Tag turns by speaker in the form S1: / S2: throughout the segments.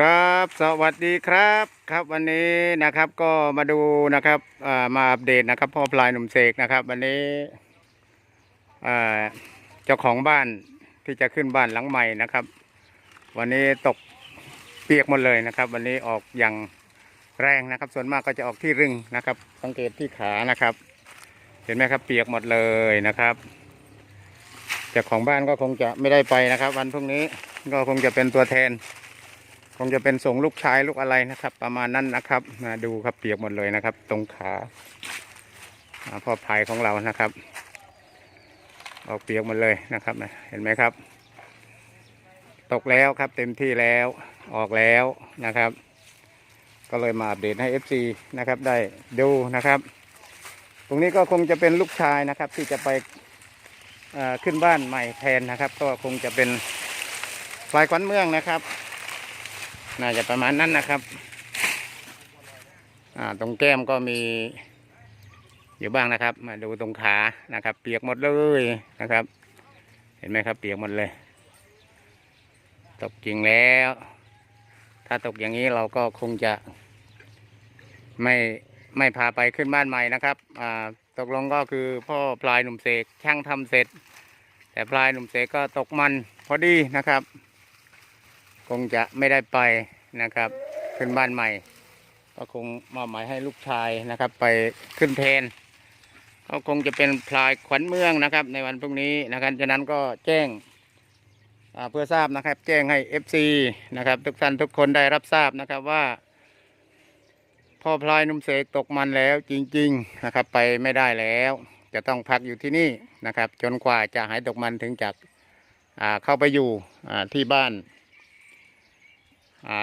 S1: ครับสวัสดีครับครับวันนี้นะครับก็มาดูนะครับมาอัปเดตนะครับพ่อพลายหนุ่มเสกนะครับ วันนี้เจ้าของบ้านที่จะขึ้นบ้านหลังใหม่นะครับ วันนี้ตกเปียกหมดเลยนะครับ วันนี้ออกอย่างแรงนะครับ ส่วนมากก็จะออกที่รึงนะครับ สังเกตที่ขานะครับ เห็นไหมครับเปียกหมดเลยนะครับเจ้าของบ้านก็คงจะไม่ได้ไปนะครับ วันพรุ่งนี้ก็คงจะเป็นตัวแทน คงจะเป็นส่งลูกชายลูกอะไรนะครับ ประมาณนั้นนะครับมาดูครับเปียกหมดเลยนะครับ ตรงขาอ่าพ่อพายของเรานะครับ ออกเปียกหมดเลยนะครับเห็นไหมครับ ตกแล้วครับเต็มที่แล้วออกแล้วนะครับ ก็เลยมาอัปเดตให้ FC นะครับ ได้ดูนะครับ ตรงนี้ก็คงจะเป็นลูกชายนะครับ ที่จะไปขึ้นบ้านใหม่แทนนะครับ ก็คงจะเป็นปลายขวัญเมืองนะครับ น่าจะประมาณนั้นนะครับ อ่า ตรงแก้มก็มีอยู่บ้างนะครับ มาดูตรงขานะครับ เปียกหมดเลยนะครับ เห็นไหมครับ เปียกหมดเลย ตกจริงแล้ว ถ้าตกอย่างนี้เราก็คงจะ ไม่ไม่พาไปขึ้นบ้านใหม่นะครับ อ่า ตกลงก็คือพ่อพลายหนุ่มเสกช่างทำเสร็จ แต่พลายหนุ่มเสกก็ตกมันพอดีนะครับ คงจะไม่ได้ไป นะครับขึ้นบ้านใหม่ ก็คงมอบหมายให้ลูกชายนะครับ ไปขึ้นแทนก็คงจะเป็นพลายขวัญเมืองนะครับ ในวันพรุ่งนี้นะครับฉะนั้นก็แจ้งเพื่อทราบนะครับ แจ้งให้ FC นะครับ ทุกท่านทุกคนได้รับทราบนะครับว่าพ่อพลายนุ่มเสกตกมันแล้วจริง ๆนะครับ ไปไม่ได้แล้ว จะต้องพักอยู่ที่นี่นะครับ จนกว่าจะหายตกมันถึงจะอ่าเข้าไปอยู่ที่บ้าน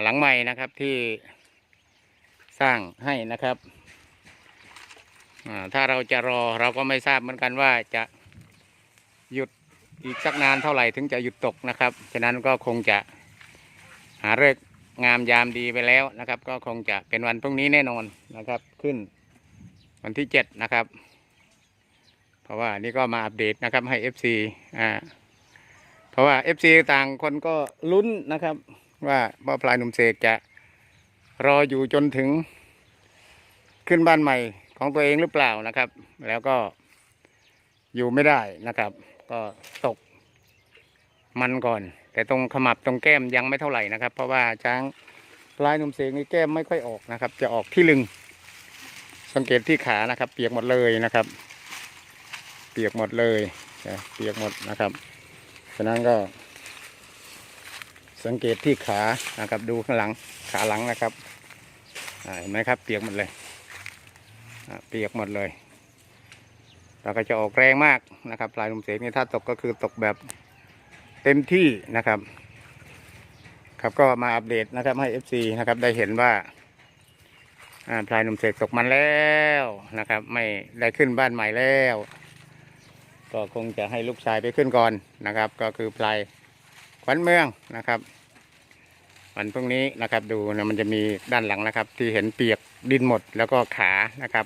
S1: หลังใหม่นะครับที่สร้างให้นะครับถ้าเราจะรอเราก็ไม่ทราบเหมือนกันว่าจะหยุดอีกสักนานเท่าไหร่ถึงจะหยุดตกนะครับฉะนั้นก็คงจะหาเลิกงามยามดีไปแล้วนะครับ ก็คงจะเป็นวันพรุ่งนี้แน่นอนนะครับ ขึ้นวันที่เจ็ดนะครับ เพราะว่านี่ก็มาอัปเดตนะครับให้ FC อ่าเพราะว่า FC ต่างคนก็ลุ้นนะครับ ว่าพ่อพลายหนุ่มเสกจะรออยู่จนถึงขึ้นบ้านใหม่ของตัวเองหรือเปล่านะครับ แล้วก็อยู่ไม่ได้นะครับ ก็ตกมันก่อน แต่ตรงขมับตรงแก้มยังไม่เท่าไหร่นะครับ เพราะว่าช้างพลายหนุ่มเสกนี่แก้มไม่ค่อยออกนะครับ จะออกที่ลึง สังเกตที่ขานะครับ เปียกหมดเลยนะครับ เปียกหมดเลยเปียกหมดนะครับฉะนั้นก็ สังเกตที่ขานะครับ ดูข้างหลังขาหลังนะครับเห็นไหมครับ เปียกหมดเลยเปียกหมดเลยเราก็จะออกแรงมากนะครับปลายลมเสกนี่ถ้าตกก็คือตกแบบเต็มที่นะครับ ครับก็มาอัปเดตนะครับให้ FC นะครับได้เห็นว่าอ่าพลายนุ่มเสกตกมันแล้วนะครับ ไม่ได้ขึ้นบ้านใหม่แล้ว ก็คงจะให้ลูกชายไปขึ้นก่อนนะครับ ก็คือพลาย ขวัญเมืองนะครับ วันพรุ่งนี้นะครับดูนะมันจะมีด้านหลังนะครับ ที่เห็นเปียกดินหมดแล้วก็ขานะครับ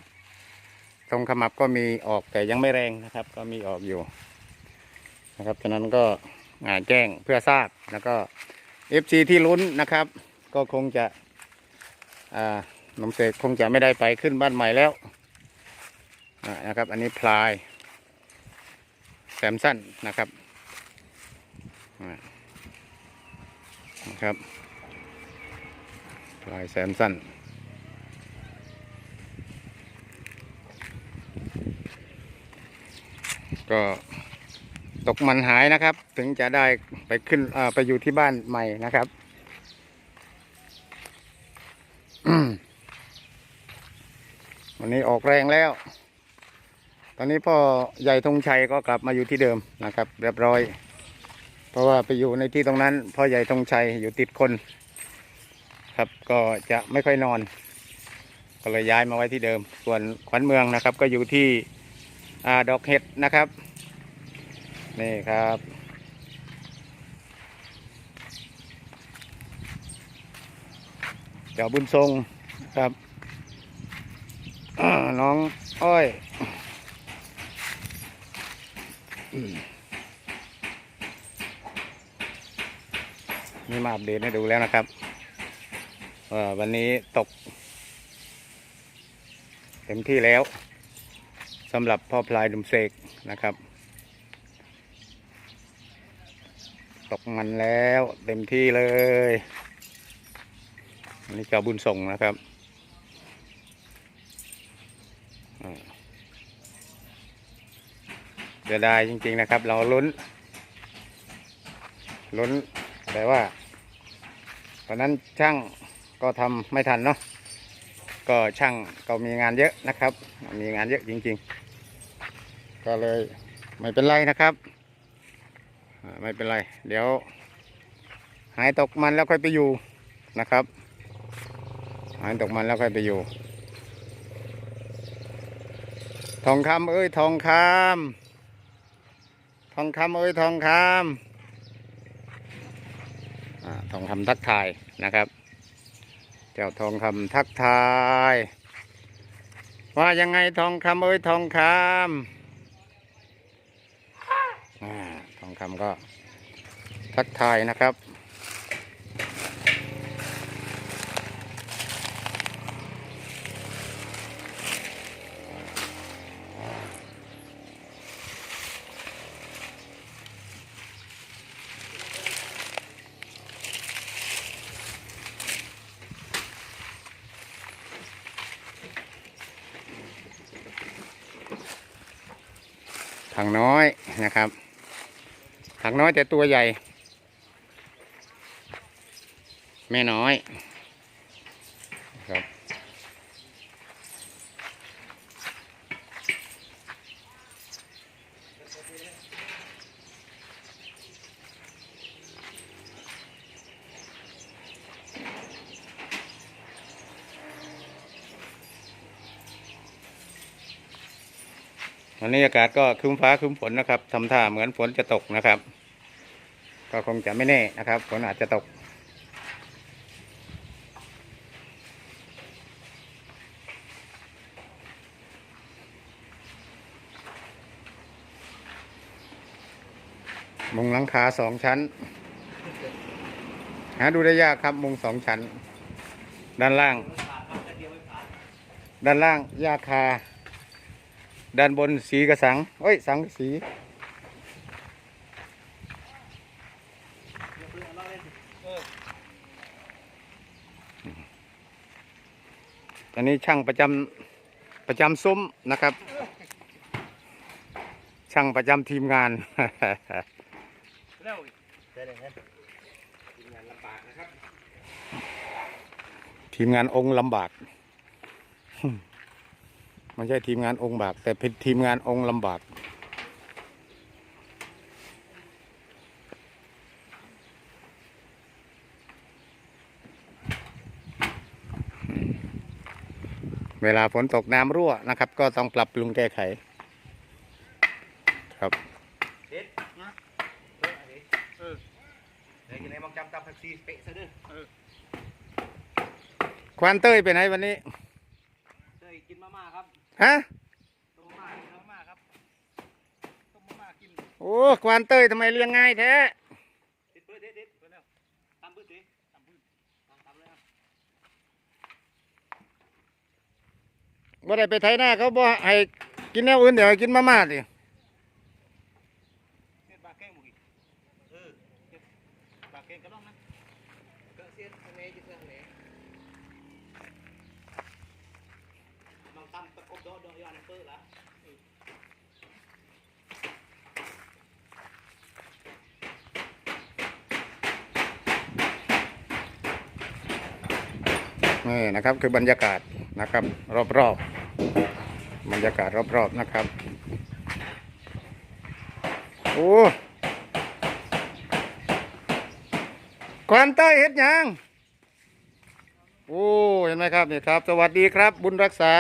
S1: ตรงขมับก็มีออกแต่ยังไม่แรงนะครับ ก็มีออกอยู่นะครับฉะนั้นก็อ่าแจ้งเพื่อทราบแล้วก็เอฟซีที่ลุ้นนะครับ ก็คงจะอ่าหนมเสกคงจะไม่ได้ไปขึ้นบ้านใหม่แล้วนะครับ อันนี้พลายแซมสั้นนะครับ นะครับลายแซมสันก็ตกมันหายนะครับ ถึงจะได้ไปขึ้นไปอยู่ที่บ้านใหม่นะครับวันนี้ออกแรงแล้ว ตอนนี้พ่อใหญ่ธงชัยก็กลับมาอยู่ที่เดิมนะครับ เรียบร้อย เพราะว่าไปอยู่ในที่ตรงนั้นพ่อใหญ่ธงชัยอยู่ติดคน ครับก็จะไม่ค่อยนอน ก็เลยย้ายมาไว้ที่เดิม ส่วนขวัญเมืองนะครับ ก็อยู่ที่อดอกเห็ดนะครับ นี่ครับเจ้าบุญทรงครับน้องอ้อย นี่มาอัปเดตให้ดูแล้วนะครับวันนี้ตก เต็มที่แล้วสำหรับพ่อพลายดุมเสกนะครับ ตกมันแล้วเต็มที่เลยอันนี้เจ้าบุญส่งนะครับเสียดายจริง ๆนะครับ เราลุ้น ลุ้น แต่ว่าตอนนั้นช่างก็ทำไม่ทันเนาะก็ช่างก็มีงานเยอะนะครับ มีงานเยอะจริง ๆ ก็เลยไม่เป็นไรนะครับไม่เป็นไร เดี๋ยว หายตกมันแล้วค่อยไปอยู่นะครับ หายตกมันแล้วค่อยไปอยู่ ทองคำเอ้ยทองคำทองคำเอ้ยทองคำ อ่าทองคำทักทายนะครับ เจ้าทองคำทักทาย ว่ายังไงทองคำเอ้ยทองคำทองคำก็ทักทายนะครับ ผักน้อยนะครับผักน้อยแต่ตัวใหญ่ แม่น้อย วันนี้อากาศก็ครึ้มฟ้าครึ้มฝนนะครับทำท่าเหมือนฝนจะตกนะครับ ก็คงจะไม่แน่นะครับ ฝนอาจจะตก มุงหลังคาสองชั้น หาดูได้ยากครับ มุงสองชั้น ด้านล่าง ด้านล่างยาคา ด้านบนสีกระสังเอ้ย สังสีอันนี้ช่างประจำประจำซุ้มนะครับ ช่างประจำทีมงาน
S2: ทีมงานลำบากนะครับ
S1: ทีมงานองค์ลำบาก ไม่ใช่ทีมงานองค์บาก แต่เป็นทีมงานองค์ลำบาก เวลาฝนตกน้ำรั่วนะครับ ก็ต้องปรับปรุงแก้ไข ครับ
S2: เด็ดนเตออ
S1: ควานเต้ยไปไหนวันนี้
S2: เฮ้ยกินมาม่าครับ
S1: ฮะ
S2: ตมาม่ากินมาครับตมมากิน
S1: โอ้ควานเตยทำไมเลี้ยงง่ายแท้
S2: เด็ดเปิดเด็ดเด็ดเปิดแล้วตำพื้นสิตำพื้นตำตำเลยครับ
S1: บ่ได้ไปไถหน้าเขาบ่ให้กินแนวอื่นเดี๋ยวกินมาม่าสิ
S2: เปลาแข้งหมูอีกเออเสียดปลาแข้งกระล่องนะก็เสียดทางไหนจะเสียดทางไหนมังตำตะกบโดดโดดยอนเปิดละ
S1: นี่นะครับคือบรรยากาศนะครับ รอบๆบรรยากาศรอบๆนะครับโอ้ควานเต้เฮ็ดยังโอ้เห็นไหมครับนี่ครับ สวัสดีครับ บุญรักษา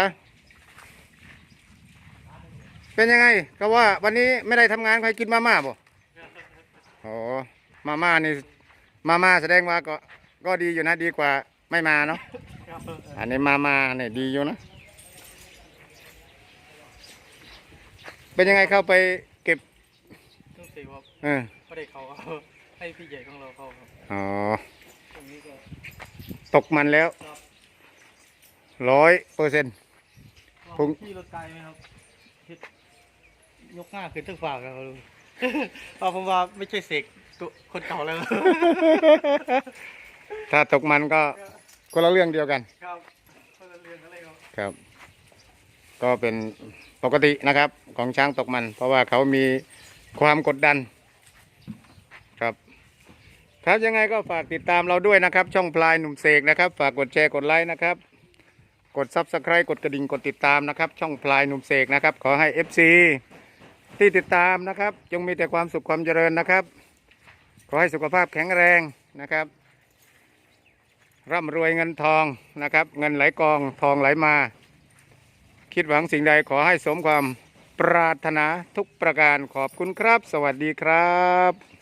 S1: เป็นยังไงก็ว่าวันนี้ไม่ได้ทำงานใครกินมาม่าบ่โอ้มาม่านี่มาม่าแสดงว่าก็ก็ดีอยู่นะดีกว่าไม่มาเนาะอันนี้มามาเนี่ยดีอยู่นะ เป็นยังไงเข้าไปเก็บ
S2: ต้องสิครับ
S1: เออ
S2: ก็ได้เขาเอาให้พี่ใหญ่ของเราเขาครับ
S1: อ๋อ
S2: ตรงนี้ก็
S1: ตตกมันแล้ว
S2: ครับ
S1: ร้อยเปอร์เซ็นต์พุ่ง
S2: ขี่รถไกลไหมครับเฮ็ด ยกหน้าขึ้นทั้งฝากครับลุงเอาผมว่าไม่ใช่เสกตัวคนเก่าแล้ว
S1: ถ้าตกมันก็คนละเรื่องเดียวกัน
S2: ครับคนละเรื่องอะไรครับ
S1: ครับ ก็เป็นปกตินะครับ ของช้างตกมัน เพราะว่าเขามีความกดดัน ครับ ครับยังไงก็ฝากติดตามเราด้วยนะครับ ช่องพลายหนุ่มเสกนะครับ ฝากกดแชร์กดไลค์นะครับ กดซับสไครต์กดกระดิ่งกดติดตามนะครับ ช่องพลายหนุ่มเสกนะครับ ขอให้ FC ที่ติดตามนะครับ จงมีแต่ความสุขความเจริญนะครับ ขอให้สุขภาพแข็งแรงนะครับ ร่ำรวยเงินทองนะครับ เงินไหลกองทองไหลมา คิดหวังสิ่งใดขอให้สมความปรารถนาทุกประการขอบคุณครับ สวัสดีครับ